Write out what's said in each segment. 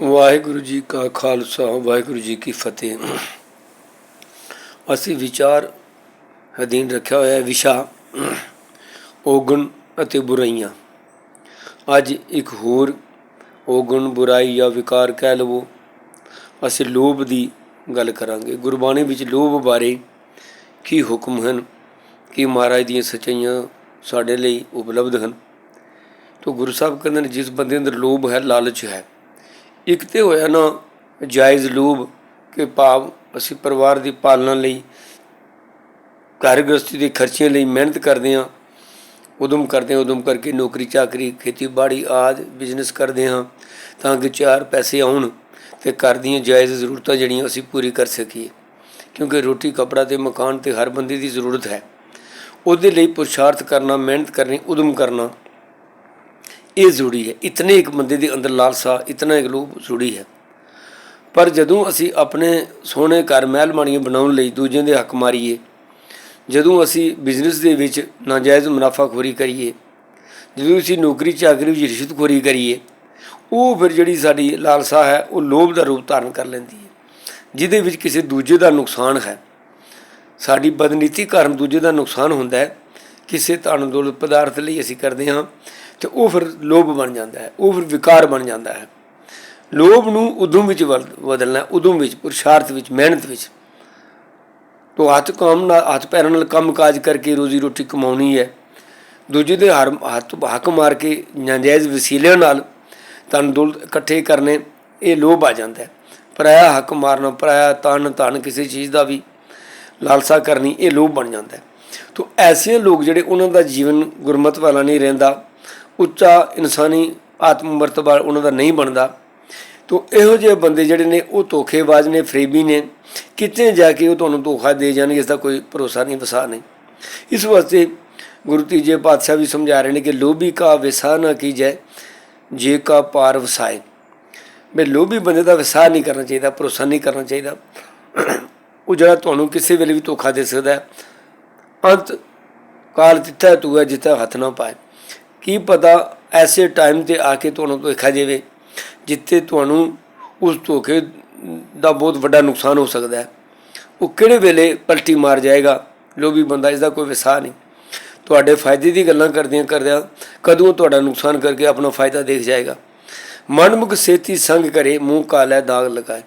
ਵਾਹਿਗੁਰੂ ਜੀ ਕਾ ਖਾਲਸਾ, ਵਾਹਿਗੁਰੂ ਜੀ ਕੀ ਫਤਿਹ। ਅਸੀਂ ਵਿਚਾਰ ਅਧੀਨ ਰੱਖਿਆ ਹੋਇਆ ਹੈ, ਵਿਸ਼ਾ ਔਗਣ ਅਤੇ ਬੁਰਾਈਆਂ। ਅੱਜ ਇੱਕ ਹੋਰ ਔਗਣ ਬੁਰਾਈ ਜਾਂ ਵਿਕਾਰ ਕਹਿ ਲਵੋ। ਅਸੀਂ ਲੋਭ ਦੀ ਗੱਲ ਕਰਾਂਗੇ। ਗੁਰਬਾਣੀ ਵਿੱਚ ਲੋਭ ਬਾਰੇ ਕੀ ਹੁਕਮ ਹਨ? ਕੀ ਮਹਾਰਾਜ ਦੀਆਂ ਸਚਾਈਆਂ ਸਾਡੇ ਲਈ ਉਪਲਬਧ ਹਨ? ਤੋ ਗੁਰੂ ਸਾਹਿਬ ਕਹਿੰਦੇ ਨੇ, ਜਿਸ ਬੰਦੇ ਅੰਦਰ ਲੋਭ ਹੈ, ਲਾਲਚ ਹੈ ਇੱਕ ਤੇ ਹੋਇਆ ਨਾ ਜਾਇਜ਼ ਲੂਭ ਕਿ ਭਾਵ ਅਸੀਂ ਪਰਿਵਾਰ ਦੀ ਪਾਲਣਾ ਲਈ ਘਰ ਗ੍ਰਸਤੀ ਦੇ ਖਰਚਿਆਂ ਲਈ ਮਿਹਨਤ ਕਰਦੇ ਹਾਂ, ਉਦਮ ਕਰਦੇ ਹਾਂ, ਉਦਮ ਕਰਕੇ ਨੌਕਰੀ, ਚਾਕਰੀ, ਖੇਤੀਬਾੜੀ ਆਦ ਬਿਜ਼ਨਸ ਕਰਦੇ ਹਾਂ ਤਾਂ ਕਿ ਚਾਰ ਪੈਸੇ ਆਉਣ ਤੇ ਘਰ ਦੀਆਂ ਜਾਇਜ਼ ਜ਼ਰੂਰਤਾਂ ਜਿਹੜੀਆਂ ਅਸੀਂ ਪੂਰੀ ਕਰ ਸਕੀਏ। ਕਿਉਂਕਿ ਰੋਟੀ, ਕਪੜਾ ਤੇ ਮਕਾਨ ਤੇ ਹਰ ਬੰਦੇ ਦੀ ਜ਼ਰੂਰਤ ਹੈ। ਉਹਦੇ ਲਈ ਪੁਰਸ਼ਾਰਥ ਕਰਨਾ, ਮਿਹਨਤ ਕਰਨੀ, ਉਦਮ ਕਰਨਾ ਇਹ ਜ਼ਰੂਰੀ ਹੈ। ਇਤਨੇ ਇੱਕ ਬੰਦੇ ਦੇ ਅੰਦਰ ਲਾਲਸਾ, ਇਤਨਾ ਇੱਕ ਲੋਭ ਜ਼ਰੂਰੀ ਹੈ। ਪਰ ਜਦੋਂ ਅਸੀਂ ਆਪਣੇ ਸੋਹਣੇ ਘਰ ਮਹਿਲ ਮਾਣੀਆਂ ਬਣਾਉਣ ਲਈ ਦੂਜਿਆਂ ਦੇ ਹੱਕ ਮਾਰੀਏ, ਜਦੋਂ ਅਸੀਂ ਬਿਜ਼ਨਸ ਦੇ ਵਿੱਚ ਨਾਜਾਇਜ਼ ਮੁਨਾਫਾਖੋਰੀ ਕਰੀਏ, ਜਦੋਂ ਅਸੀਂ ਨੌਕਰੀ ਚਾਕਰੀ ਵਿੱਚ ਰਿਸ਼ਵਤਖੋਰੀ ਕਰੀਏ, ਉਹ ਫਿਰ ਜਿਹੜੀ ਸਾਡੀ ਲਾਲਸਾ ਹੈ, ਉਹ ਲੋਭ ਦਾ ਰੂਪ ਧਾਰਨ ਕਰ ਲੈਂਦੀ ਹੈ। ਜਿਹਦੇ ਵਿੱਚ ਕਿਸੇ ਦੂਜੇ ਦਾ ਨੁਕਸਾਨ ਹੈ। ਸਾਡੀ ਬਦਨੀਤੀ ਕਾਰਨ ਦੂਜੇ ਦਾ ਨੁਕਸਾਨ ਹੁੰਦਾ ਹੈ। ਕਿਸੇ ਧਨ ਦੌਲਤ ਪਦਾਰਥ ਲਈ ਅਸੀਂ ਕਰਦੇ ਹਾਂ। ਤੇ ਉਹ ਫਿਰ ਲੋਭ ਬਣ ਜਾਂਦਾ ਹੈ ਉਹ ਫਿਰ ਵਿਕਾਰ ਬਣ ਜਾਂਦਾ ਹੈ। ਲੋਭ ਨੂੰ ਉਦਮ ਵਿੱਚ ਬਦਲ- ਬਦਲਣਾ ਹੈ, ਉਦਮ ਵਿੱਚ ਪੁਰਸ਼ਾਰਥ ਵਿੱਚ ਮਿਹਨਤ ਵਿੱਚ। ਤੋ ਹੱਥ ਕੰਮ ਨਾਲ ਹੱਥ ਪੈਰਾਂ ਨਾਲ ਕੰਮ ਕਾਜ ਕਰਕੇ ਰੋਜ਼ੀ ਰੋਟੀ ਕਮਾਉਣੀ ਹੈ। ਦੂਜੇ ਦੇ ਹਰ ਹੱਥ ਹੱਕ ਮਾਰ ਕੇ ਨਾਜਾਇਜ਼ ਵਸੀਲਿਆਂ ਨਾਲ ਤਨ ਦੁਲ ਇਕੱਠੇ ਕਰਨੇ ਇਹ ਲੋਭ ਆ ਜਾਂਦਾ ਹੈ। ਪਰਾਇਆ ਹੱਕ ਮਾਰਨਾ ਪਰਾਇਆ ਤਨ ਤਨ ਕਿਸੇ ਚੀਜ਼ ਦਾ ਵੀ ਲਾਲਸਾ ਕਰਨੀ ਇਹ ਲੋਭ ਬਣ ਜਾਂਦਾ ਹੈ। ਤੋ ਐਸੇ ਲੋਕ ਜਿਹੜੇ ਉਹਨਾਂ ਦਾ ਜੀਵਨ ਗੁਰਮਤ ਵਾਲਾ ਨਹੀਂ ਰਹਿੰਦਾ ਉੱਚਾ ਇਨਸਾਨੀ ਆਤਮ ਮਰਤਬਾ ਉਹਨਾਂ ਦਾ ਨਹੀਂ ਬਣਦਾ। ਤੋ ਇਹੋ ਜਿਹੇ ਬੰਦੇ ਜਿਹੜੇ ਨੇ, ਉਹ ਧੋਖੇਬਾਜ਼ ਨੇ, ਫਰੇਬੀ ਨੇ, ਕਿਤੇ ਜਾ ਕੇ ਉਹ ਤੁਹਾਨੂੰ ਧੋਖਾ ਦੇ ਜਾਣਗੇ, ਇਸ ਦਾ ਕੋਈ ਭਰੋਸਾ ਨਹੀਂ, ਵਸਾ ਨਹੀਂ। ਇਸ ਵਾਸਤੇ ਗੁਰੂ ਤੀਜੇ ਪਾਤਸ਼ਾਹ ਵੀ ਸਮਝਾ ਰਹੇ ਨੇ ਕਿ ਲੋਭੀ ਕਾ ਵਿਸਾ ਨਾ ਕੀਜੈ, ਜੇ ਕਾ ਪਾਰ ਵਸਾਏ। ਬਈ ਲੋਭੀ ਬੰਦੇ ਦਾ ਵਿਸਾਹ ਨਹੀਂ ਕਰਨਾ ਚਾਹੀਦਾ, ਭਰੋਸਾ ਨਹੀਂ ਕਰਨਾ ਚਾਹੀਦਾ। ਉਹ ਜਿਹੜਾ ਤੁਹਾਨੂੰ ਕਿਸੇ ਵੇਲੇ ਵੀ ਧੋਖਾ ਦੇ ਸਕਦਾ ਅੰਤ ਕਾਲ ਤਿੱਥਾ ਤੂੰ ਹੈ, ਜਿੱਥੇ ਹੱਥ ਨਾ ਪਾਏ। ਕੀ ਪਤਾ ਐਸੇ ਟਾਈਮ ਤੇ ਆ ਕੇ ਤੁਹਾਨੂੰ ਧੋਖਾ ਦੇਵੇ ਜਿੱਥੇ ਤੁਹਾਨੂੰ ਉਸ ਧੋਖੇ ਦਾ ਬਹੁਤ ਵੱਡਾ ਨੁਕਸਾਨ ਹੋ ਸਕਦਾ ਹੈ। ਉਹ ਕਿਹੜੇ ਵੇਲੇ ਪਲਟੀ ਮਾਰ ਜਾਏਗਾ? ਲੋਭੀ ਬੰਦਾ ਇਸ ਦਾ ਕੋਈ ਵਿਸਾਹ ਨਹੀਂ। ਤੁਹਾਡੇ ਫਾਇਦੇ ਦੀ ਗੱਲਾਂ ਕਰਦਿਆਂ ਕਰਦਿਆਂ ਕਦੋਂ ਤੁਹਾਡਾ ਨੁਕਸਾਨ ਕਰਕੇ ਆਪਣਾ ਫਾਇਦਾ ਦੇਖ ਜਾਏਗਾ? ਮਨਮੁਖ ਸੇਤੀ ਸੰਗ ਕਰੇ, ਮੂੰਹ ਕਾਲਾ ਦਾਗ ਲਗਾਏ।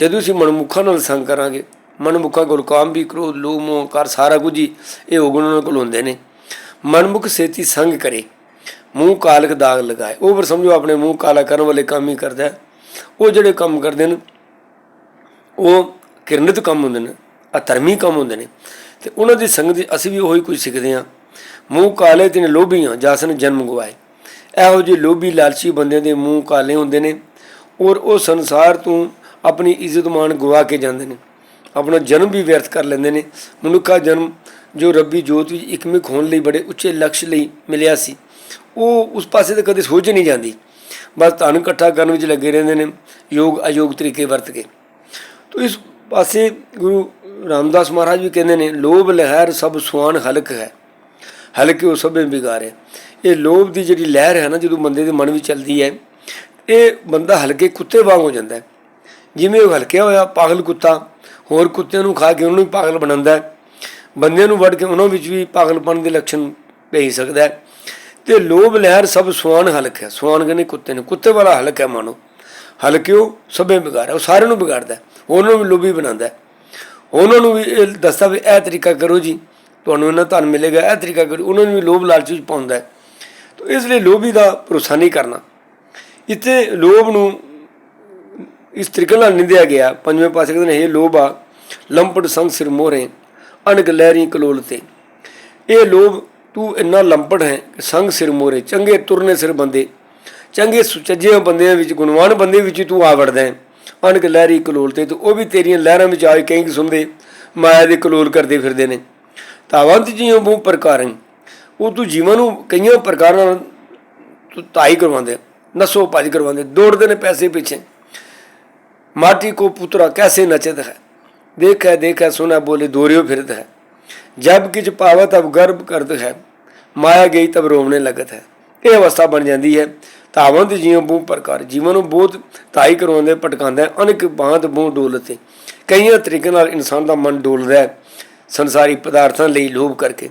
ਜਦੋਂ ਅਸੀਂ ਮਨਮੁਖਾਂ ਨਾਲ ਸੰਗ ਕਰਾਂਗੇ, ਮਨਮੁਖਾਂ ਗੁਰਕਾਮ ਵੀ, ਕ੍ਰੋਧ, ਲੋਭ, ਮੋਹ ਕਰ ਸਾਰਾ ਕੁਝ ਹੀ ਇਹ ਔਗਣ ਉਹਨਾਂ ਕੋਲ ਹੁੰਦੇ ਨੇ। ਮਨਮੁਖ ਸੇਤੀ ਸੰਗ ਕਰੇ। ਮੂੰਹ ਕਾਲਕ ਦਾਗ ਲਗਾਏ। ਉਹ ਫਿਰ ਸਮਝੋ ਆਪਣੇ ਮੂੰਹ ਕਾਲਾ ਕਰਨ ਵਾਲੇ ਕੰਮ ਹੀ ਕਰਦਾ ਉਹ ਜਿਹੜੇ ਕੰਮ ਕਰਦੇ ਨੇ, ਉਹ ਕਿਰਨਿਤ ਕੰਮ ਹੁੰਦੇ ਨੇ, ਅਧਰਮੀ ਕੰਮ ਹੁੰਦੇ ਨੇ। ਤੇ ਉਹਨਾਂ ਦੀ ਸੰਗਤ ਦੀ ਅਸੀਂ ਵੀ ਉਹੀ ਕੁਝ ਸਿੱਖਦੇ ਹਾਂ। ਮੂੰਹ ਕਾਲੇ ਤੇ ਨੇ ਲੋਭੀਆਂ, ਜਾਸਨ ਜਨਮ ਗਵਾਏ। ਇਹੋ ਜਿਹੇ ਲੋਭੀ, ਲਾਲਚੀ ਬੰਦਿਆਂ ਦੇ ਮੂੰਹ ਕਾਲੇ ਹੁੰਦੇ ਨੇ। ਔਰ ਉਹ ਸੰਸਾਰ ਤੋਂ ਆਪਣੀ ਇੱਜ਼ਤ ਮਾਨ ਗਵਾ ਕੇ ਜਾਂਦੇ ਨੇ। ਆਪਣਾ ਜਨਮ ਵੀ ਵਿਅਰਥ ਕਰ ਲੈਂਦੇ ਨੇ। ਮਨੁੱਖਾ ਜਨਮ ਜੋ ਰੱਬੀ ਜੋਤ ਵਿੱਚ ਇਕਮਿਕ ਹੋਣ ਲਈ ਬੜੇ ਉੱਚੇ ਲਕਸ਼ ਲਈ ਮਿਲਿਆ ਸੀ। ਉਹ ਉਸ ਪਾਸੇ ਤੇ ਕਦੇ ਸੋਚ ਨਹੀਂ ਜਾਂਦੀ। ਬਸ ਧਨ ਇਕੱਠਾ ਕਰਨ ਵਿੱਚ ਲੱਗੇ ਰਹਿੰਦੇ ਨੇ, ਯੋਗ ਅਯੋਗ ਤਰੀਕੇ ਵਰਤ ਕੇ। ਤੋ ਇਸ ਪਾਸੇ ਗੁਰੂ ਰਾਮਦਾਸ ਮਹਾਰਾਜ ਵੀ ਕਹਿੰਦੇ ਨੇ, ਲੋਭ ਲਹਿਰ ਸਭ ਸੁਆਨ ਹਲਕ ਹੈ। ਹਲਕੇ ਉਹ ਸਭੇ ਬਿਗਾਰੇ ਇਹ ਲੋਭ ਦੀ ਜਿਹੜੀ ਲਹਿਰ ਹੈ ਨਾ, ਜਦੋਂ ਬੰਦੇ ਦੇ ਮਨ ਵਿੱਚ ਚੱਲਦੀ ਹੈ, ਇਹ ਬੰਦਾ ਹਲਕੇ ਕੁੱਤੇ ਵਾਂਗ ਹੋ ਜਾਂਦਾ ਹੈ। ਜਿਵੇਂ ਉਹ ਹਲਕਿਆ ਹੋਇਆ, ਪਾਗਲ ਕੁੱਤਾ, ਹੋਰ ਕੁੱਤਿਆਂ ਨੂੰ ਖਾ ਕੇ ਉਹਨੂੰ ਵੀ ਪਾਗਲ ਬਣਾਉਂਦਾ ਹੈ। ਬੰਦਿਆਂ ਨੂੰ ਵੜ ਕੇ ਉਹਨਾਂ ਵਿੱਚ ਵੀ ਪਾਗਲਪਣ ਦੇ ਲੱਛਣ ਭੇਜ ਸਕਦਾ ਹੈ। ਤੇ ਲੋਭ ਲਹਿਰ ਸਭ ਸੁਆਨ ਹਲਕ ਹੈ। ਸੁਆਨ ਕਹਿੰਦੇ ਕੁੱਤੇ ਨੇ। ਕੁੱਤੇ ਵਾਲਾ ਹਲਕ ਹੈ ਮਾਨੋ। ਹਲਕਿਓ ਸਭੇ ਵਿਗਾੜਿਆ ਉਹ ਸਾਰਿਆਂ ਨੂੰ ਵਿਗਾੜਦਾ ਉਹਨਾਂ ਨੂੰ ਵੀ ਲੋਭੀ ਬਣਾਉਂਦਾ ਉਹਨਾਂ ਨੂੰ ਵੀ ਇਹ ਦੱਸਦਾ ਵੀ ਇਹ ਤਰੀਕਾ ਕਰੋ ਜੀ। ਤੁਹਾਨੂੰ ਇਹਨਾਂ ਧਨ ਮਿਲੇਗਾ, ਇਹ ਤਰੀਕਾ ਕਰੋ। ਉਹਨਾਂ ਨੂੰ ਵੀ ਲੋਭ ਲਾਲਚ ਵਿੱਚ ਪਾਉਂਦਾ ਹੈ। ਤਾਂ ਇਸ ਲਈ ਲੋਭੀ ਦਾ ਭਰੋਸਾ ਨਹੀਂ ਕਰਨਾ। ਇੱਥੇ ਲੋਭ ਨੂੰ ਇਸ ਤਰੀਕੇ ਨਾਲ ਨਿੰਦਿਆ ਗਿਆ। ਪੰਜਵੇਂ ਪਾਸੇ ਕਹਿੰਦੇ ਨੇ ਇਹ ਲੋਭ ਆ ਲੰਪਟ ਸੰਗ ਸਿਰ ਮੋਹਰੇ, ਅਣਗ ਲਹਿਰੀ ਕਲੋਲ ਤੇ। ਇਹ ਲੋਭ ਤੂੰ ਇੰਨਾ ਲੰਪੜ ਹੈ ਕਿ ਸੰਗ ਸਿਰ ਮੋਰੇ, ਚੰਗੇ ਤੁਰਨੇ ਸਿਰ ਬੰਦੇ, ਚੰਗੇ ਸੁਚੱਜੇ ਬੰਦਿਆਂ ਵਿੱਚ, ਗੁਣਵਾਨ ਬੰਦੇ ਵਿੱਚ ਤੂੰ ਆ ਵੜਦਾ ਹੈ। ਅਣਕ ਲਹਿਰੀ ਕਲੋਲ ਤੇ ਉਹ ਵੀ ਤੇਰੀਆਂ ਲਹਿਰਾਂ ਵਿੱਚ ਆ ਕਹੀਂ ਕਿ ਸੁਣਦੇ, ਮਾਇਆ ਦੇ ਕਲੋਲ ਕਰਦੇ ਫਿਰਦੇ ਨੇ। ਤਾਵੰਤ ਜੀਵ ਬੂ ਪ੍ਰਕਾਰੰ ਉਹ ਤੂੰ ਜੀਵਨ ਨੂੰ ਕਈਆਂ ਪ੍ਰਕਾਰਾਂ ਨਾਲ ਤੂੰ ਤਾਈ ਕਰਵਾਉਂਦੇ, ਨਸੋ ਭਜ ਕਰਵਾਉਂਦੇ, ਦੌੜਦੇ ਨੇ ਪੈਸੇ ਪਿੱਛੇ। ਮਾਟੀ ਕੋ ਪੁੱਤਰਾ ਕੈਸੇ ਨਚਦ ਹੈ? ਦੇਖੈ ਦੇਖੈ ਸੁਨਾ ਬੋਲੇ, ਦੋਰਿਓ ਫਿਰਦਾ ਹੈ। ਜਬ ਕਿਛ ਪਾਵਤ ਅਬ ਗਰਭ ਕਰਦ ਹੈ। ਮਾਇਆ ਗਈ ਤਬ ਰੋਵਣੇ ਲਗਤ ਹੈ। ਇਹ ਅਵਸਥਾ ਬਣ ਜਾਂਦੀ ਹੈ। ਤਾਵੰਤ ਜੀਵ ਬੂ ਪ੍ਰਕਾਰ। ਜੀਵਨ ਨੂੰ ਬਹੁਤ ਤਾਈ ਕਰਵਾਉਂਦੇ ਪਟਕਾਉਂਦਾ ਅਨੇਕ ਬਾਂਧ ਬੂ ਡੋਲਤੇ ਕਈਆਂ ਤਰੀਕਿਆਂ ਨਾਲ ਇਨਸਾਨ ਦਾ ਮਨ ਡੋਲਦਾ ਹੈ। ਸੰਸਾਰੀ ਪਦਾਰਥਾਂ ਲਈ ਲੋਭ ਕਰਕੇ।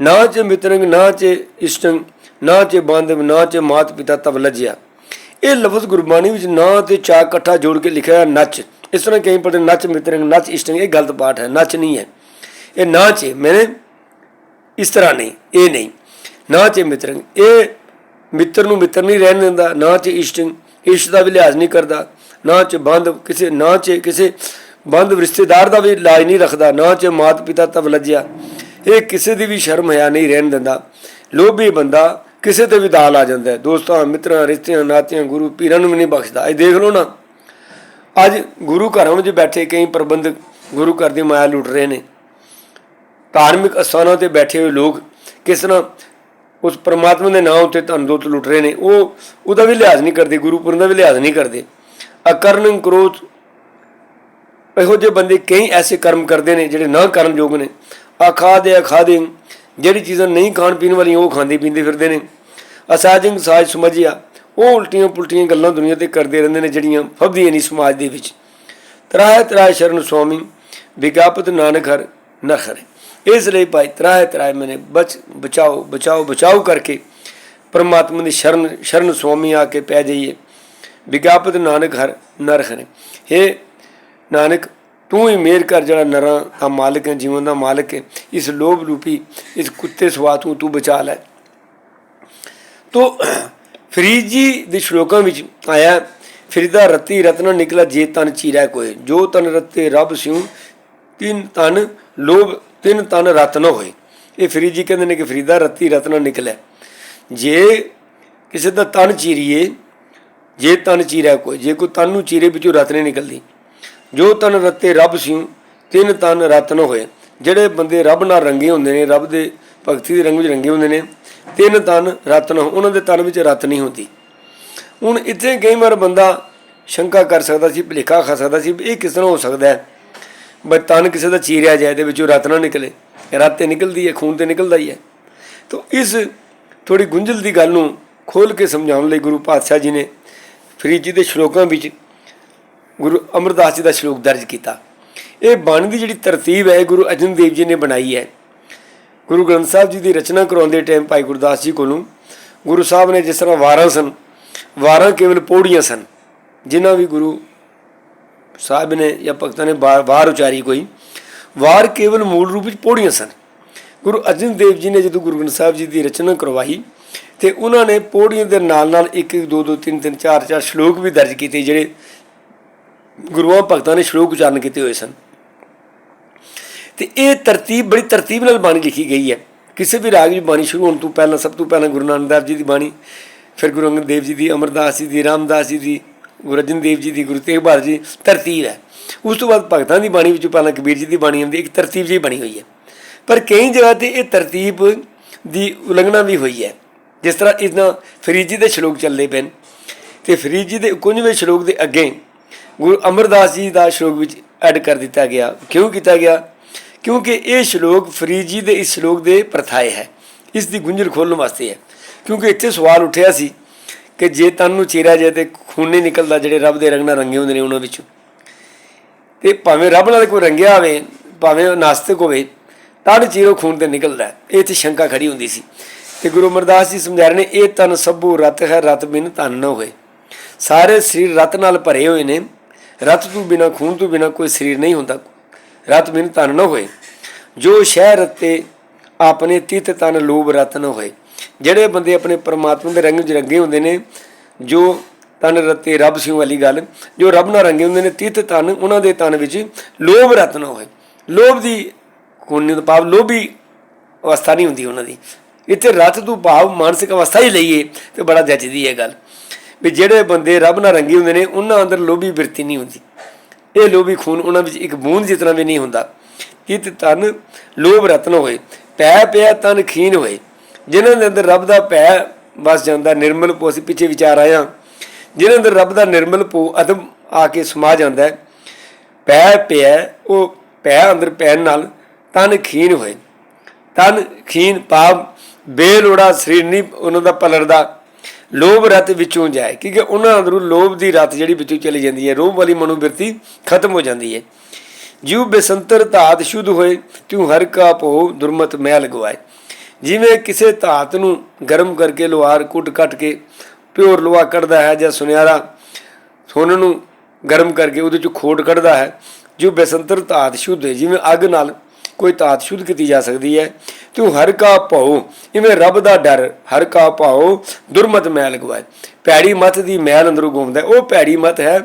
ਨਾ ਚ ਮਿਤਰੰਗ, ਨਾ ਚ ਇਸ਼ਟੰਗ, ਨਾ ਚ ਬੰਦਵ ਨਾ ਚ ਮਾਤ ਪਿਤਾ ਤਬ ਲਜਿਆ। ਇਹ ਲਫ਼ਜ਼ ਗੁਰਬਾਣੀ ਵਿੱਚ ਨਾ ਤੇ ਚਾ ਇਕੱਠਾ ਜੋੜ ਕੇ ਲਿਖਿਆ ਨੱਚ। ਇਸ ਤਰ੍ਹਾਂ ਕਈ ਪੜੇ ਨੱਚ ਮਿਤਰੰਗ, ਨੱਚ ਇਸ਼ਟੰਗ, ਇਹ ਗਲਤ ਪਾਠ ਹੈ। ਨੱਚ ਨਹੀਂ ਹੈ। ਇਹ ਨਾ ਚ ਮੈਨੇ ਇਸ ਤਰ੍ਹਾਂ ਨਹੀਂ, ਇਹ ਨਹੀਂ। ਨਾ ਚ ਮਿਤਰੰਗ ਇਹ ਮਿੱਤਰ ਨੂੰ ਮਿੱਤਰ ਨਹੀਂ ਰਹਿਣ ਦਿੰਦਾ, ਨਾ ਚ ਇਸ਼ਟੰਗ ਇਸ਼ਟ ਦਾ ਵੀ ਲਿਹਾਜ਼ ਨਹੀਂ ਕਰਦਾ, ਨਾ ਚ ਬੰਧ ਕਿਸੇ, ਨਾ ਚ ਕਿਸੇ ਬੰਦ ਰਿਸ਼ਤੇਦਾਰ ਦਾ ਵੀ ਲਾਜ ਨਹੀਂ ਰੱਖਦਾ, ਨਾ ਚ ਮਾਤ ਪਿਤਾ ਤਵ ਲੱਜਿਆ। ਇਹ ਕਿਸੇ ਦੀ ਵੀ ਸ਼ਰਮ ਹਿਆ ਨਹੀਂ ਰਹਿਣ ਦਿੰਦਾ। ਲੋਭੀ ਬੰਦਾ ਕਿਸੇ ਤੇ ਵੀ ਦਾਲ ਆ ਜਾਂਦਾ ਹੈ। ਦੋਸਤਾਂ, ਮਿੱਤਰਾਂ, ਰਿਸ਼ਤਿਆਂ, ਨਾਤਿਆਂ, ਗੁਰੂ ਪੀਰਾਂ ਨੂੰ ਵੀ ਨਹੀਂ ਬਖਸ਼ਦਾ। ਇਹ ਦੇਖ ਲਓ ਨਾ। ਅੱਜ ਗੁਰੂ ਘਰਾਂ ਵਿੱਚ ਬੈਠੇ ਕਈ ਪ੍ਰਬੰਧਕ ਗੁਰੂ ਘਰ ਦੀ ਮਾਇਆ ਲੁੱਟ ਰਹੇ ਨੇ। ਧਾਰਮਿਕ ਅਸਥਾਨਾਂ ਤੇ ਬੈਠੇ ਹੋਏ ਲੋਕ ਕਿਸ ਤਰ੍ਹਾਂ ਉਸ ਪਰਮਾਤਮਾ ਦੇ ਨਾਮ ਉੱਤੇ ਧਨ ਦੌਲਤ ਲੁੱਟ ਰਹੇ ਨੇ, ਉਹ ਉਹਦਾ ਵੀ ਲਿਹਾਜ਼ ਨਹੀਂ ਕਰਦੇ ਗੁਰੂਪੁਰਨ ਦਾ ਵੀ ਲਿਹਾਜ਼ ਨਹੀਂ ਕਰਦੇ। ਅਕਰਨ ਕ੍ਰੋਧ, ਇਹੋ ਜਿਹੇ ਬੰਦੇ ਕਈ ਐਸੇ ਕਰਮ ਕਰਦੇ ਨੇ ਜਿਹੜੇ ਨਾ ਕਰਨ ਯੋਗ ਨੇ ਆਖਾਦੇ ਅਖਾਦੇ, ਜਿਹੜੀ ਚੀਜ਼ਾਂ ਨਹੀਂ ਖਾਣ ਪੀਣ ਵਾਲੀਆਂ ਉਹ ਖਾਂਦੇ ਪੀਂਦੇ ਫਿਰਦੇ ਨੇ। ਅਸਾਜਿੰਗ ਸਾਜ ਸਮਝਿਆ, ਉਹ ਉਲਟੀਆਂ ਪੁਲਟੀਆਂ ਗੱਲਾਂ ਦੁਨੀਆ ਤੇ ਕਰਦੇ ਰਹਿੰਦੇ ਨੇ ਜਿਹੜੀਆਂ ਫਬਦੀਆਂ ਨਹੀਂ ਸਮਾਜ ਦੇ ਵਿੱਚ। ਤਰਾਹ ਤਰਾਹ ਸ਼ਰਨ ਸੁਆਮੀ ਵਿਗਾਪਤ ਨਾਨਕ ਹਰ ਨਖਰੇ ਇਸ ਲਈ ਭਾਈ ਤਰਾਹ ਤਰਾਹ ਮੈਨੇ ਬਚ, ਬਚਾਓ ਬਚਾਓ ਬਚਾਓ ਕਰਕੇ ਪਰਮਾਤਮਾ ਦੀ ਸ਼ਰਨ ਸ਼ਰਨ ਸੁਆਮੀ ਆ ਕੇ ਪੈ ਜਾਈਏ। ਵਿਗਿਆਪਤ ਨਾਨਕ ਹਰ, ਨਰ ਹਰੇ हे ਨਾਨਕ, ਤੂੰ ਹੀ ਮੇਰ ਕਰ ਜਿਹੜਾ ਨਰਾਂ ਦਾ ਮਾਲਕ ਹੈ, ਜੀਵਨ ਦਾ ਮਾਲਕ ਹੈ। ਇਸ ਲੋਭ ਰੂਪੀ, ਇਸ ਕੁੱਤੇ ਸਵਾ ਤੂੰ ਤੂੰ ਬਚਾ ਲੈ। ਤੋ ਫਰੀਦ ਜੀ ਦੇ ਸ਼ਲੋਕਾਂ ਵਿੱਚ ਆਇਆ, ਫਰੀਦਾ ਰਤੀ ਰਤਨ ਨਿਕਲਾ ਜੇ ਤਨ ਚੀਰੈ ਕੋਏ। ਜੋ ਤਨ ਰਤੇ ਰੱਬ ਸਿਉ ਤਿੰਨ ਤਨ ਲੋਭ ਤਿੰਨ ਤਨ ਰਤਨ ਹੋਏ। ਇਹ ਫਰੀਦ ਜੀ ਕਹਿੰਦੇ ਨੇ ਕਿ ਫਰੀਦਾ ਰਤੀ ਰਤਨ ਨਿਕਲੇ। ਜੇ ਕਿਸੇ ਦਾ ਤਨ ਚੀਰੀਏ, ਜੇ ਤਨ ਚੀਰਿਆ ਕੋਈ, ਜੇ ਕੋਈ ਤਨ ਨੂੰ ਚੀਰੇ ਵਿੱਚੋਂ ਰਤਨ ਨਿਕਲਦੀ। ਜੋ ਤਨ ਰਤੇ ਰੱਬ ਸਿਉ, ਤਿੰਨ ਤਨ ਰਤਨ ਹੋਏ। ਜਿਹੜੇ ਬੰਦੇ ਰੱਬ ਨਾਲ ਰੰਗੇ ਹੁੰਦੇ ਨੇ, ਰੱਬ ਦੇ ਭਗਤੀ ਦੇ ਰੰਗ ਵਿੱਚ ਰੰਗੇ ਹੁੰਦੇ ਨੇ, ਤਿੰਨ ਤਨ ਰਤਨ ਉਹਨਾਂ ਦੇ ਤਨ ਵਿੱਚ ਰਤ ਨਹੀਂ ਹੁੰਦੀ। ਹੁਣ ਇੱਥੇ ਕਈ ਵਾਰ ਬੰਦਾ ਸ਼ੰਕਾ ਕਰ ਸਕਦਾ ਸੀ, ਭੁਲੇਖਾ ਖਾ ਸਕਦਾ ਸੀ, ਵੀ ਇਹ ਕਿਸ ਤਰ੍ਹਾਂ ਹੋ ਸਕਦਾ ਹੈ? ਬਈ ਤਨ ਕਿਸੇ ਦਾ ਚੀਰਿਆ ਜਾਏ ਦੇ ਵਿੱਚੋਂ ਰਤ ਨਾ ਨਿਕਲੇ। ਰਤ ਤੇ ਨਿਕਲਦੀ ਹੈ, ਖੂਨ ਤੇ ਨਿਕਲਦਾ ਹੀ ਹੈ। ਤਾਂ ਇਸ ਥੋੜੀ ਗੁੰਝਲ ਦੀ ਗੱਲ ਨੂੰ ਖੋਲ ਕੇ ਸਮਝਾਉਣ ਲਈ ਗੁਰੂ ਪਾਤਸ਼ਾਹ ਜੀ ਨੇ ਫਰੀਦ ਜੀ ਦੇ ਸ਼ਲੋਕਾਂ ਵਿੱਚ ਗੁਰੂ ਅਮਰਦਾਸ ਜੀ ਦਾ ਸ਼ਲੋਕ ਦਰਜ ਕੀਤਾ। ਇਹ ਬਾਣੀ ਦੀ ਜਿਹੜੀ ਤਰਤੀਬ ਹੈ ਇਹ ਗੁਰੂ ਅਰਜਨ ਦੇਵ ਜੀ ਨੇ ਬਣਾਈ ਹੈ। ਗੁਰੂ ਗ੍ਰੰਥ ਸਾਹਿਬ ਜੀ ਦੀ ਰਚਨਾ ਕਰਾਉਂਦੇ ਟਾਈਮ ਭਾਈ ਗੁਰਦਾਸ ਜੀ ਕੋਲੋਂ ਗੁਰੂ ਸਾਹਿਬ ਨੇ ਜਿਸ ਤਰ੍ਹਾਂ ਵਾਰਾਂ ਸਨ, ਵਾਰਾਂ ਕੇਵਲ ਪੌੜੀਆਂ ਸਨ, ਜਿਨ੍ਹਾਂ ਵੀ ਗੁਰੂ ਸਾਹਿਬ ਨੇ ਜਾਂ ਭਗਤਾਂ ਨੇ ਵਾਰ ਵਾਰ ਉਚਾਰੀ ਕੋਈ, ਵਾਰ ਕੇਵਲ ਮੂਲ ਰੂਪ ਵਿੱਚ ਪੌੜੀਆਂ ਸਨ। ਗੁਰੂ ਅਰਜਨ ਦੇਵ ਜੀ ਨੇ ਜਦੋਂ ਗੁਰੂ ਗ੍ਰੰਥ ਸਾਹਿਬ ਜੀ ਦੀ ਰਚਨਾ ਕਰਵਾਈ, ਤੇ ਉਹਨਾਂ ਨੇ ਪੌੜੀਆਂ ਦੇ ਨਾਲ ਨਾਲ ਇੱਕ ਇੱਕ, ਦੋ ਦੋ, ਤਿੰਨ ਤਿੰਨ, ਚਾਰ ਚਾਰ ਸ਼ਲੋਕ ਵੀ ਦਰਜ ਕੀਤੇ, ਜਿਹੜੇ ਗੁਰੂਆਂ ਭਗਤਾਂ ਨੇ ਸ਼ਲੋਕ ਉਚਾਰਨ ਕੀਤੇ ਹੋਏ ਸਨ। ਤੇ ਇਹ ਤਰਤੀਬ ਬੜੀ ਤਰਤੀਬ ਨਾਲ ਬਾਣੀ ਲਿਖੀ ਗਈ ਹੈ। ਕਿਸੇ ਵੀ ਰਾਗ ਵਿੱਚ ਬਾਣੀ ਸ਼ੁਰੂ ਹੋਣ ਤੋਂ ਪਹਿਲਾਂ, ਸਭ ਤੋਂ ਪਹਿਲਾਂ ਗੁਰੂ ਨਾਨਕ ਦੇਵ ਜੀ ਦੀ ਬਾਣੀ, ਫਿਰ ਗੁਰੂ ਅੰਗਦ ਦੇਵ ਜੀ ਦੀ, ਅਮਰਦਾਸ ਜੀ ਦੀ, ਰਾਮਦਾਸ ਜੀ ਦੀ ਗੁਰੂ ਅਰਜਨ ਦੇਵ ਜੀ ਦੀ ਗੁਰੂ ਤੇਗ ਬਹਾਦਰ ਜੀ ਤਰਤੀਬ ਹੈ। ਉਸ ਤੋਂ ਬਾਅਦ ਭਗਤਾਂ ਦੀ ਬਾਣੀ ਵਿੱਚੋਂ ਪਹਿਲਾਂ ਕਬੀਰ ਜੀ ਦੀ ਬਾਣੀ ਆਉਂਦੀ ਇੱਕ ਤਰਤੀਬ ਜੀ ਬਣੀ ਹੋਈ ਹੈ। ਪਰ ਕਈ ਜਗ੍ਹਾ ਤੇ ਇਹ ਤਰਤੀਬ ਦੀ ਉਲੰਘਣਾ ਵੀ ਹੋਈ ਹੈ। ਜਿਸ ਤਰ੍ਹਾਂ ਇਦਾਂ ਫਰੀਦ ਜੀ ਦੇ ਸ਼ਲੋਕ ਚੱਲਦੇ ਪਏ ਨੇ। ਤੇ ਫਰੀਦ ਜੀ ਦੇ 91ਵੇਂ ਸ਼ਲੋਕ ਦੇ ਅੱਗੇ ਗੁਰੂ ਅਮਰਦਾਸ ਜੀ ਦਾ ਸ਼ਲੋਕ ਵਿੱਚ ਐਡ ਕਰ ਦਿੱਤਾ ਗਿਆ। ਕਿਉਂ ਕੀਤਾ ਗਿਆ? ਕਿਉਂਕਿ ਇਹ ਸ਼ਲੋਕ ਫਰੀਦ ਜੀ ਦੇ ਇਸ ਸ਼ਲੋਕ ਦੇ ਪ੍ਰਥਾਏ ਹੈ। ਇਸ ਦੀ ਗੁੰਝਲ ਖੋਲਣ ਵਾਸਤੇ ਹੈ। ਕਿਉਂਕਿ ਇੱਥੇ ਸਵਾਲ ਉੱਠਿਆ ਸੀ ਕਿ ਜੇ ਤਨ ਨੂੰ ਚੀਰਿਆ ਜਾਏ ਤੇ ਖੂਨ ਨਹੀਂ ਨਿਕਲਦਾ, ਜਿਹੜੇ ਰੱਬ ਦੇ ਰੰਗ ਨਾਲ ਰੰਗੇ ਹੁੰਦੇ ਨੇ ਉਹਨਾਂ ਵਿੱਚੋਂ। ਤੇ ਭਾਵੇਂ ਰੱਬ ਨਾਲ ਕੋਈ ਰੰਗਿਆ ਹੋਵੇ, ਭਾਵੇਂ ਉਹ ਨਾਸਤਿਕ ਹੋਵੇ ਤਨ ਚੀਰੋ ਖੂਨ ਤੇ ਨਿਕਲਦਾ। ਹੈ। ਇਹ ਤੇ ਸ਼ੰਕਾ ਖੜੀ ਹੁੰਦੀ ਸੀ। ਤੇ ਗੁਰੂ ਅਮਰਦਾਸ ਜੀ ਸਮਝਾ ਰਹੇ ਨੇ, ਇਹ ਤਨ ਸਭੂ ਰਤ ਹੈ, ਰਤ ਬਿਨ ਤਨ ਨਾ ਹੋਏ। ਸਾਰੇ ਸਰੀਰ ਰਤ ਨਾਲ ਭਰੇ ਹੋਏ ਨੇ। ਰਤ ਤੋਂ ਬਿਨਾ, ਖੂਨ ਤੋਂ ਬਿਨਾ ਕੋਈ ਸਰੀਰ ਨਹੀਂ ਹੁੰਦਾ। ਰਤ ਬਿਨ ਤਨ ਨਾ ਹੋਏ। ਜੋ ਸ਼ਹਿ ਰਤੇ, ਆਪਣੇ ਤਿਤ ਤਨ ਲੋਭ ਰਤ ਨਾ ਹੋਏ। ਜਿਹੜੇ ਬੰਦੇ ਆਪਣੇ ਪਰਮਾਤਮਾ ਦੇ ਰੰਗ ਵਿੱਚ ਰੰਗੇ ਹੁੰਦੇ ਨੇ, ਜੋ ਤਨ ਰਤੇ ਰੱਬ ਸਿੰਘ ਵਾਲੀ ਗੱਲ, ਜੋ ਰੱਬ ਨਾਲ ਰੰਗੇ ਹੁੰਦੇ ਨੇ ਤਿਤ ਤਨ ਉਹਨਾਂ ਦੇ ਤਨ ਵਿੱਚ ਲੋਭ ਰਤ ਨਾ ਹੋਏ। ਲੋਭ ਦੀ ਕੋਨੇ ਤੋਂ ਭਾਵ ਲੋਭੀ ਅਵਸਥਾ ਨਹੀਂ ਹੁੰਦੀ ਉਹਨਾਂ ਦੀ। ਇੱਥੇ ਰਤ ਤੋਂ ਭਾਵ ਮਾਨਸਿਕ ਅਵਸਥਾ ਹੀ ਲਈਏ ਤੇ ਬੜਾ ਜੱਜਦੀ ਹੈ ਗੱਲ। ਵੀ ਜਿਹੜੇ ਬੰਦੇ ਰੱਬ ਨਾਲ ਰੰਗੇ ਹੁੰਦੇ ਨੇ, ਉਹਨਾਂ ਅੰਦਰ ਲੋਭੀ ਬਿਰਤੀ ਨਹੀਂ ਹੁੰਦੀ। ਇਹ ਲੋਭੀ ਖੂਨ ਉਹਨਾਂ ਵਿੱਚ ਇੱਕ ਬੂੰਦ ਜਿਤਨਾ ਵੀ ਨਹੀਂ ਹੁੰਦਾ। ਕਿ ਤਨ ਲੋਭ ਰਤਨ ਹੋਏ। ਪੈ ਪਿਆ ਤਨ ਖੀਨ ਹੋਏ। ਜਿਨ੍ਹਾਂ ਦੇ ਅੰਦਰ ਰੱਬ ਦਾ ਭੈ ਵਸ ਜਾਂਦਾ, ਨਿਰਮਲ ਪੋ ਅਸੀਂ ਪਿੱਛੇ ਵਿਚਾਰ ਆਇਆ ਜਿਨ੍ਹਾਂ ਅੰਦਰ ਰੱਬ ਦਾ ਨਿਰਮਲ ਪੋ ਅਦਮ ਆ ਕੇ ਸਮਾ ਜਾਂਦਾ ਹੈ। ਪੈ ਪਿਆ ਉਹ ਪੈ ਅੰਦਰ ਪੈਣ ਨਾਲ ਤਨ ਖੀਨ ਹੋਏ। ਤਨ ਖੀਨ ਪਾਪ ਬੇਲੋੜਾ ਸਰੀਰ ਨਹੀਂ, ਉਹਨਾਂ ਦਾ ਪਲੜਦਾ ਲੋਭ ਰਤ ਵਿੱਚੋਂ ਜਾਏ। ਕਿਉਂਕਿ ਉਹਨਾਂ ਅੰਦਰੋਂ ਲੋਭ ਦੀ ਰਤ ਜਿਹੜੀ ਵਿੱਚੋਂ ਚਲੀ ਜਾਂਦੀ ਹੈ, ਰੋਹ ਵਾਲੀ ਮਨੋਬਿਰਤੀ ਖਤਮ ਹੋ ਜਾਂਦੀ ਹੈ। ਜਿਉ ਬੇਸੰਤਰ ਧਾਤ ਸ਼ੁੱਧ ਹੋਏ, ਤਿਉ ਹਰ ਕਾ ਭੋ ਦੁਰਮਤ ਮਹਿ ਲਗਵਾਏ ਜਿਵੇਂ ਕਿਸੇ ਧਾਤ ਨੂੰ ਗਰਮ ਕਰਕੇ ਲੋਹਾਰ ਕੁੱਟ ਕੱਟ ਕੇ ਪਿਓਰ ਲੋਹਾ ਕੱਢਦਾ ਹੈ ਜਾਂ ਸੁਨਿਆਰਾ ਸੋਨ ਨੂੰ ਗਰਮ ਕਰਕੇ ਉਹਦੇ ਚੋਂ ਖੋਟ ਕੱਢਦਾ ਹੈ, ਜੋ ਬਸੰਤਰ ਧਾਤ ਸ਼ੁੱਧ ਹੈ, ਜਿਵੇਂ ਅੱਗ ਨਾਲ ਕੋਈ ਧਾਤ ਸ਼ੁੱਧ ਕੀਤੀ ਜਾ ਸਕਦੀ ਹੈ, ਤੂੰ ਹਰ ਕਾ ਭਾਉ, ਇਵੇਂ ਰੱਬ ਦਾ ਡਰ ਹਰ ਕਾ ਭਾਉ ਦੁਰਮਤ ਮੈਲ ਗਵਾਏ। ਪੈੜੀ ਮਤ ਦੀ ਮੈਲ ਅੰਦਰੋਂ ਗੁੰਮਦਾ ਉਹ ਪੈੜੀ ਮਤ ਹੈ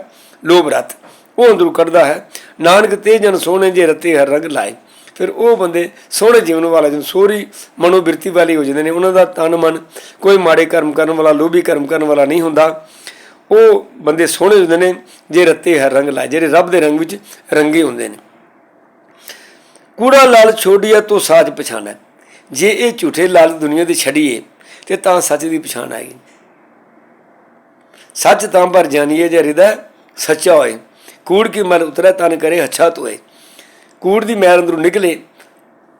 ਲੋਭ ਰਤ, ਉਹ ਅੰਦਰੋਂ ਕੱਢਦਾ ਹੈ, ਨਾਨਕ ਤੇ ਜਨ ਸੋਹਣੇ ਜੇ ਰਤੇ ਹਰ ਰੰਗ ਲਾਏ। ਫਿਰ ਉਹ ਬੰਦੇ ਸੋਹਣੇ ਜੀਵਨ ਵਾਲੇ ਜਨ ਸੋਹਰੀ ਮਨੋਬਿਰਤੀ ਵਾਲੇ ਹੋ ਜਾਂਦੇ ਨੇ, ਉਹਨਾਂ ਦਾ ਤਨ ਮਨ ਕੋਈ ਮਾੜੇ ਕਰਮ ਕਰਨ ਵਾਲਾ, ਲੋਭੀ ਕਰਮ ਕਰਨ ਵਾਲਾ ਨਹੀਂ ਹੁੰਦਾ। ਉਹ ਬੰਦੇ ਸੋਹਣੇ ਹੁੰਦੇ ਨੇ, ਜੇ ਰੱਤੇ ਹਰ ਰੰਗ ਲਾਏ, ਜਿਹੜੇ ਰੱਬ ਦੇ ਰੰਗ ਵਿੱਚ ਰੰਗੇ ਹੁੰਦੇ ਨੇ। ਕੂੜਾ ਲਾਲ ਛੋੜੀਆ ਤੋ ਸਾਜ ਪਛਾਣੈ ਜੇ ਇਹ ਝੂਠੇ ਲਾਲ ਦੁਨੀਆ ਦੇ ਛੜੀਏ, ਤੇ ਤਾਂ ਸੱਚ ਦੀ ਪਛਾਣ ਆਏਗੀ ਸੱਚ ਤਾਂ ਪਰ ਜਾਣੀਏ ਜੇ ਹਿਰਦਾ ਸੱਚਾ ਹੋਏ। ਕੂੜ ਕੀ ਮਲ ਉਤਰੇ, ਤਨ ਕਰੇ ਅੱਛਾ ਤੋਏ ਕੂੜ ਦੀ ਮੈਲ ਅੰਦਰੋਂ ਨਿਕਲੇ,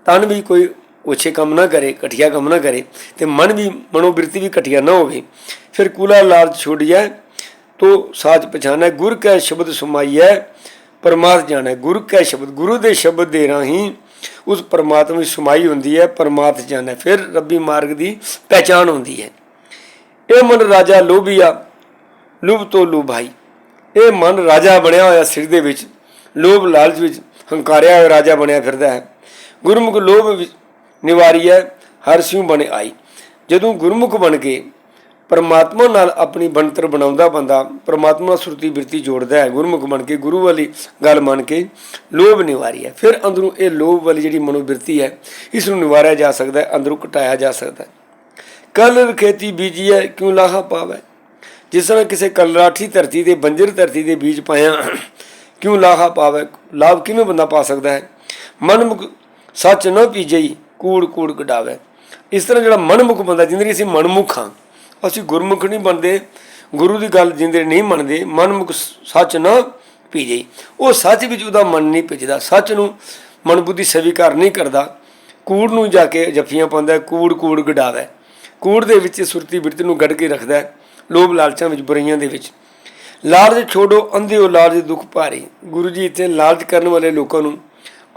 ਤਨ ਵੀ ਕੋਈ ਉੱਚੇ ਕੰਮ ਨਾ ਕਰੇ, ਘਟੀਆ ਕੰਮ ਨਾ ਕਰੇ ਤੇ ਮਨ ਵੀ ਮਨੋਬਿਰਤੀ ਵੀ ਘਟੀਆ ਨਾ ਹੋਵੇ। ਫਿਰ ਕੂਲਾ ਲਾਲ ਛੋੜੀਐ ਤੋ ਸਾਚ ਪਛਾਨੈ, ਗੁਰ ਕੈ ਸ਼ਬਦ ਸੁਮਾਈਐ ਪਰਮਾਤ ਜਾਣੈ। ਗੁਰ ਕੈ ਸ਼ਬਦ, ਗੁਰੂ ਦੇ ਸ਼ਬਦ ਦੇ ਰਾਹੀਂ ਉਸ ਪਰਮਾਤਮਾ ਦੀ ਸਮਾਈ ਹੁੰਦੀ ਹੈ ਪਰਮਾਤ ਜਾਣੈ। ਫਿਰ ਰੱਬੀ ਮਾਰਗ ਦੀ ਪਹਿਚਾਨ ਹੁੰਦੀ ਹੈ। ਇਹ ਮਨ ਰਾਜਾ ਲੋਭੀਆ, ਲੁਭ ਤੋਂ ਲੁਭਾਈ। ਇਹ ਮਨ ਰਾਜਾ ਬਣਿਆ ਹੋਇਆ ਸਿਰ ਦੇ ਵਿੱਚ, ਲੋਭ ਲਾਲਚ ਵਿੱਚ ਹੰਕਾਰਿਆ ਹੋਇਆ ਰਾਜਾ ਬਣਿਆ ਫਿਰਦਾ ਹੈ। ਗੁਰਮੁਖ ਲੋਭ ਵਿੱਚ ਨਿਵਾਰੀਐ ਹਰ ਸਿਉ ਬਣੇ ਆਈ। ਜਦੋਂ ਗੁਰਮੁਖ ਬਣ ਕੇ ਪਰਮਾਤਮਾ ਨਾਲ ਆਪਣੀ ਬਣਤਰ ਬਣਾਉਂਦਾ ਬੰਦਾ, ਪਰਮਾਤਮਾ ਸੁਰਤੀ ਬਿਰਤੀ ਜੋੜਦਾ ਹੈ। ਗੁਰਮੁਖ ਬਣ ਕੇ ਗੁਰੂ ਵਾਲੀ ਗੱਲ ਮੰਨ ਕੇ ਲੋਭ ਨਿਵਾਰੀ ਹੈ। ਫਿਰ ਅੰਦਰੋਂ ਇਹ ਲੋਭ ਵਾਲੀ ਜਿਹੜੀ ਮਨੋਬਿਰਤੀ ਹੈ ਇਸ ਨੂੰ ਨਿਵਾਰਿਆ ਜਾ ਸਕਦਾ ਹੈ, ਅੰਦਰੋਂ ਘਟਾਇਆ ਜਾ ਸਕਦਾ ਹੈ। ਕਲ ਖੇਤੀ ਬੀਜੀ ਹੈ, ਕਿਉਂ ਲਾਹਾ ਪਾਵੇ? ਜਿਸ ਤਰ੍ਹਾਂ ਕਿਸੇ ਕਲਰਾਠੀ ਧਰਤੀ ਦੇ, ਬੰਜਰ ਧਰਤੀ ਦੇ ਬੀਜ ਪਾਇਆ ਕਿਉਂ ਲਾਹਾ ਪਾਵੇ? ਲਾਭ ਕਿਵੇਂ ਬੰਦਾ ਪਾ ਸਕਦਾ ਹੈ? ਮਨਮੁਖ ਸੱਚ ਨਾ ਪੀਜਈ ਕੂੜ ਕੂੜ ਕਟਾਵੇ ਇਸ ਤਰ੍ਹਾਂ ਜਿਹੜਾ ਮਨਮੁਖ ਬੰਦਾ ਜਿੰਦਰੀ ਅਸੀਂ ਮਨਮੁਖ ਹਾਂ, ਅਸੀਂ ਗੁਰਮੁਖ ਨਹੀਂ ਬਣਦੇ, ਗੁਰੂ ਦੀ ਗੱਲ ਜਿੰਦਰੇ ਨਹੀਂ ਮੰਨਦੇ, ਮਨਮੁਖ ਸੱਚ ਨਾ ਪੀਜਈ ਉਹ ਸੱਚ ਵਿੱਚ ਉਹਦਾ ਮਨ ਨਹੀਂ ਭਿੱਜਦਾ। ਸੱਚ ਨੂੰ ਮਨ ਬੁੱਧੀ ਸਵੀਕਾਰ ਨਹੀਂ ਕਰਦਾ। ਕੂੜ ਨੂੰ ਜਾ ਕੇ ਜੱਫੀਆਂ ਪਾਉਂਦਾ, ਕੂੜ ਕੂੜ ਗਡਾਵੇ ਕੂੜ ਦੇ ਵਿੱਚ ਸੁਰਤੀ ਬਿਰਤੀ ਨੂੰ ਗੱਡ ਕੇ ਰੱਖਦਾ ਲੋਭ ਲਾਲਚਾਂ ਵਿੱਚ, ਬੁਰਾਈਆਂ ਦੇ ਵਿੱਚ। ਲਾਲਚ ਛੋੜੋ ਅੰਧਿਓ ਲਾਲਚ ਦੁੱਖ ਭਾਰੀ। ਗੁਰੂ ਜੀ ਇੱਥੇ ਲਾਲਚ ਕਰਨ ਵਾਲੇ ਲੋਕਾਂ ਨੂੰ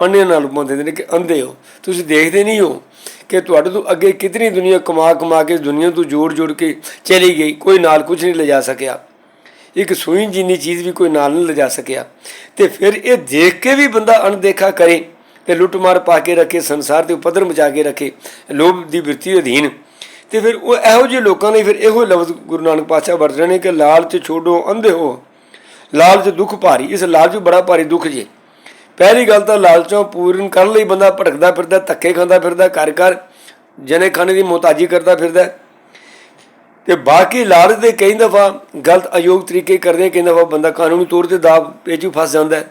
ਅੰਨ੍ਹੇ ਨਾਲ ਪਾਉਂਦੇ ਨੇ ਕਿ ਅੰਧੇ ਹੋ। ਤੁਸੀਂ ਦੇਖਦੇ ਨਹੀਂ ਹੋ ਕਿ ਤੁਹਾਡੇ ਤੋਂ ਅੱਗੇ ਕਿਤਨੀ ਦੁਨੀਆ ਕਮਾ ਕਮਾ ਕੇ ਦੁਨੀਆ ਤੋਂ ਜੋੜ ਜੋੜ ਕੇ ਚਲੀ ਗਈ, ਕੋਈ ਨਾਲ ਕੁਝ ਨਹੀਂ ਲਿਜਾ ਸਕਿਆ। ਇੱਕ ਸੂਈ ਜਿੰਨੀ ਚੀਜ਼ ਵੀ ਕੋਈ ਨਾਲ ਨਹੀਂ ਲਿਜਾ ਸਕਿਆ। ਤੇ ਫਿਰ ਇਹ ਦੇਖ ਕੇ ਵੀ ਬੰਦਾ ਅਣਦੇਖਾ ਕਰੇ ਤੇ ਲੁੱਟਮਾਰ ਪਾ ਕੇ ਰੱਖੇ, ਸੰਸਾਰ ਤੇ ਉਪਦਰ ਮਚਾ ਕੇ ਰੱਖੇ, ਲੋਭ ਦੀ ਬਿਰਤੀ ਅਧੀਨ। ਤੇ ਫਿਰ ਉਹ ਇਹੋ ਜਿਹੇ ਲੋਕਾਂ ਨੇ ਫਿਰ ਇਹੋ ਲਫ਼ਜ਼ ਗੁਰੂ ਨਾਨਕ ਪਾਤਸ਼ਾਹ ਵਰਤ ਰਹੇ ਨੇ ਕਿ ਲਾਲਚ ਛੋੜੋ, ਅੰਧੇ ਹੋ। ਲਾਲਚ ਦੁੱਖ ਭਾਰੀ, ਇਸ ਲਾਲਚ ਬੜਾ ਭਾਰੀ ਦੁੱਖ ਜੇ। ਪਹਿਲੀ ਗੱਲ ਤਾਂ ਲਾਲਚੋਂ ਪੂਰਨ ਕਰਨ ਲਈ ਬੰਦਾ ਭਟਕਦਾ ਫਿਰਦਾ, ਧੱਕੇ ਖਾਂਦਾ ਫਿਰਦਾ ਕਰ ਕਰ ਜਨੇ ਖਾਣੇ ਦੀ ਮੁਹਤਾਜੀ ਕਰਦਾ ਫਿਰਦਾ। ਤੇ ਬਾਕੀ ਲਾਲਚ ਦੇ ਕਈ ਦਫਾ ਗਲਤ ਅਯੋਗ ਤਰੀਕੇ ਕਰਦੇ, ਕਈ ਦਫਾ ਬੰਦਾ ਕਾਨੂੰਨੀ ਤੌਰ ਤੇ ਦਾਬ ਪੇਚੂ ਫਸ ਜਾਂਦਾ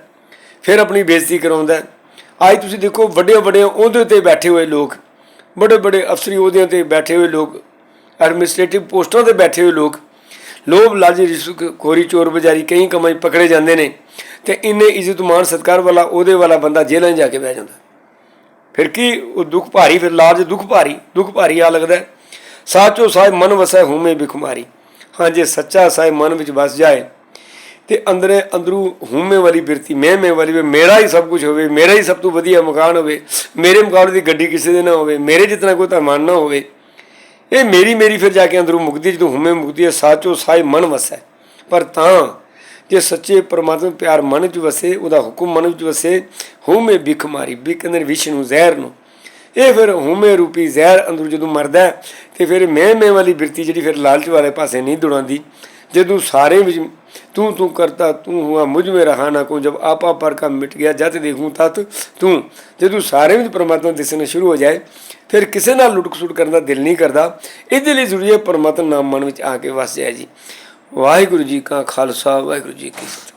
ਫਿਰ ਆਪਣੀ ਬੇਇੱਜ਼ਤੀ ਕਰਾਉਂਦਾ ਅੱਜ ਤੁਸੀਂ ਦੇਖੋ ਵੱਡੇ ਵੱਡੇ ਉਹਦੇ ਤੇ ਬੈਠੇ ਹੋਏ ਲੋਕ। ਬੜੇ ਬੜੇ ਅਫਸਰੀ ਅਹੁਦਿਆਂ ਤੇ ਬੈਠੇ ਹੋਏ ਲੋਕ ਐਡਮਿਨਿਸਟ੍ਰੇਟਿਵ ਪੋਸਟਾਂ ਤੇ ਬੈਠੇ ਹੋਏ ਲੋਕ, ਲੋਭ, ਲਾਲਚ ਰਿਸ਼ਵਤ ਖੋਰੀ, ਚੋਰ, ਬਜ਼ਾਰੀ, ਕਈ ਕਮਾਈ ਪਕੜੇ ਜਾਂਦੇ ਨੇ ਤੇ ਇੰਨੇ ਇੱਜ਼ਤ ਮਾਨ ਸਤਕਾਰ ਵਾਲਾ, ਉਹਦੇ ਵਾਲਾ ਬੰਦਾ ਜੇਲ੍ਹਾਂ ਜਾ ਕੇ ਬਹਿ ਜਾਂਦਾ ਫਿਰ ਕੀ ਉਹ ਦੁੱਖ ਭਾਰੀ, ਫਿਰ ਲਾਜ ਦੁੱਖ ਭਾਰੀ ਦੁੱਖ ਭਾਰੀ ਆ ਲੱਗਦਾ ਹੈ। ਸਾਚੋ ਸਾਹਿਬ ਮਨ ਵਸੈ ਹੂਮੇ ਬਿਖੁਮਾਰੀ ਹਾਂ ਜੇ ਸੱਚਾ ਸਾਹਿਬ ਮਨ ਵਿੱਚ ਵਸ ਜਾਏ ਤੇ ਅੰਦਰੇ ਅੰਦਰੂ ਹੂਮੇ ਵਾਲੀ ਬਿਰਤੀ ਮੈਂ ਮੈਂ ਵਾਲੀ ਵੀ ਮੇਰਾ ਹੀ ਸਭ ਕੁਝ ਹੋਵੇ ਮੇਰਾ ਹੀ ਸਭ ਤੋਂ ਵਧੀਆ ਮਕਾਨ ਹੋਵੇ ਮੇਰੇ ਮੁਕਾਬਲੇ ਦੀ ਗੱਡੀ ਕਿਸੇ ਦੇ ਨਾ ਹੋਵੇ ਮੇਰੇ ਜਿਤਨਾ ਕੋਈ ਧਰਮਾਨ ਨਾ ਹੋਵੇ ਇਹ ਮੇਰੀ ਮੇਰੀ ਫਿਰ ਜਾ ਕੇ ਅੰਦਰੋਂ ਮੁਕਤੀ ਜਦੋਂ ਹੂਮੇ ਮੁਕਤੀ ਹੈ ਸਾਚੋ ਸਾਹਿਬ ਮਨ ਵਸੈ। ਪਰ ਤਾਂ ਜੇ ਸੱਚੇ ਪਰਮਾਤਮਾ ਪਿਆਰ ਮਨ ਵਿੱਚ ਵਸੇ ਉਹਦਾ ਹੁਕਮ ਮਨ ਵਿੱਚ ਵਸੇ ਹਉਮੈ ਬਿਖ ਮਾਰੀ ਬਿਖ ਕਹਿੰਦੇ ਨੇ ਵਿਸ਼ ਨੂੰ ਜ਼ਹਿਰ ਨੂੰ। ਇਹ ਫਿਰ ਹੂਮੇ ਰੂਪੀ ਜ਼ਹਿਰ ਅੰਦਰ ਜਦੋਂ ਮਰਦਾ ਹੈ, ਤੇ ਫਿਰ ਮੈਂ ਮੈਂ ਵਾਲੀ ਬਿਰਤੀ ਜਿਹੜੀ ਫਿਰ ਲਾਲਚ ਵਾਲੇ ਪਾਸੇ ਨਹੀਂ ਦੌੜਾਉਂਦੀ ਜਦੋਂ ਸਾਰੇ ਵਿੱਚ ਤੂੰ ਤੂੰ ਕਰਤਾ, ਤੂੰ ਹੁਆ, ਮੁਝ ਮੇ ਰਹਾ ਨਾ ਕੋ, ਜਬ ਆਪਾ ਪਰ ਕਾ ਮਿਟ ਗਿਆ, ਜਦ ਦੇਖੂੰ ਤਤ ਤੂੰ। ਜਦੋਂ ਸਾਰੇ ਵਿੱਚ ਪਰਮਾਤਮਾ ਦਿਸਣਾ ਸ਼ੁਰੂ ਹੋ ਜਾਏ, ਫਿਰ ਕਿਸੇ ਨਾਲ ਲੁੱਟ ਖਸੁੱਟ ਕਰਨ ਦਾ ਦਿਲ ਨਹੀਂ ਕਰਦਾ। ਇਹਦੇ ਲਈ ਜ਼ਰੂਰੀ ਹੈ ਪਰਮਾਤਮਾ ਨਾਮ ਮਨ ਵਿੱਚ ਆ ਕੇ ਵਸ ਜਾਏ ਜੀ। ਵਾਹਿਗੁਰੂ ਜੀ ਕਾ ਖਾਲਸਾ, ਵਾਹਿਗੁਰੂ ਜੀ ਕੀ ਫਤਿਹ।